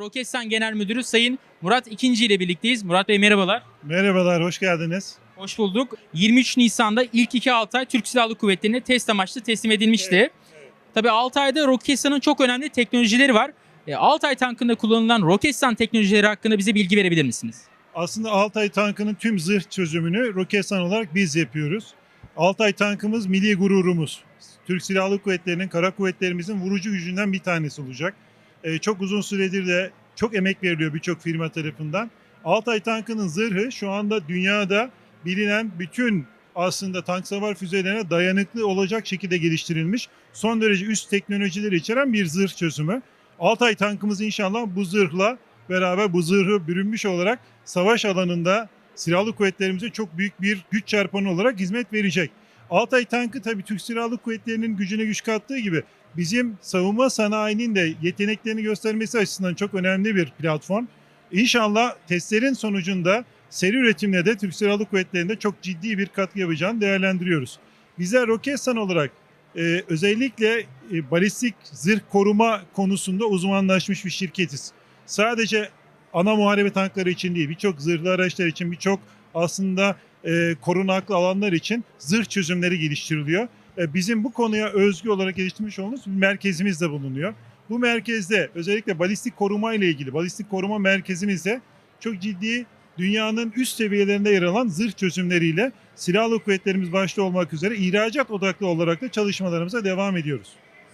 Roketsan Genel Müdürü Sayın Murat İkinci ile birlikteyiz. Murat Bey merhabalar. Merhabalar, hoş geldiniz. Hoş bulduk. 23 Nisan'da ilk iki Altay Türk Silahlı Kuvvetleri'ne test amaçlı teslim edilmişti. Tabii Altay'da Roketsan'ın çok önemli teknolojileri var. E, Altay tankında kullanılan Roketsan teknolojileri hakkında bize bilgi verebilir misiniz? Aslında Altay tankının tüm zırh çözümünü Roketsan olarak biz yapıyoruz. Altay tankımız milli gururumuz. Türk Silahlı Kuvvetleri'nin, kara kuvvetlerimizin vurucu gücünden bir tanesi olacak. Ee, çok uzun süredir de çok emek veriliyor birçok firma tarafından. Altay tankının zırhı şu anda dünyada bilinen bütün aslında tank savar füzelerine dayanıklı olacak şekilde geliştirilmiş. Son derece üst teknolojileri içeren bir zırh çözümü. Altay tankımız inşallah bu zırhla beraber bu zırhı bürünmüş olarak savaş alanında silahlı kuvvetlerimize çok büyük bir güç çarpanı olarak hizmet verecek. Altay tankı tabii Türk Silahlı Kuvvetleri'nin gücüne güç kattığı gibi bizim savunma sanayinin de yeteneklerini göstermesi açısından çok önemli bir platform. İnşallah testlerin sonucunda seri üretimle de Türk Silahlı Kuvvetleri'nde çok ciddi bir katkı yapacağını değerlendiriyoruz. Bizler Roketsan olarak e, özellikle e, balistik zırh koruma konusunda uzmanlaşmış bir şirketiz. Sadece ana muharebe tankları için değil, birçok zırhlı araçlar için, birçok aslında e, korunaklı alanlar için zırh çözümleri geliştiriliyor. E, bizim bu konuya özgü olarak geliştirmiş olduğumuz bir merkezimiz de bulunuyor. Bu merkezde özellikle balistik koruma ile ilgili balistik koruma merkezimizde çok ciddi dünyanın üst seviyelerinde yer alan zırh çözümleriyle silahlı kuvvetlerimiz başta olmak üzere ihracat odaklı olarak da çalışmalarımıza devam ediyoruz.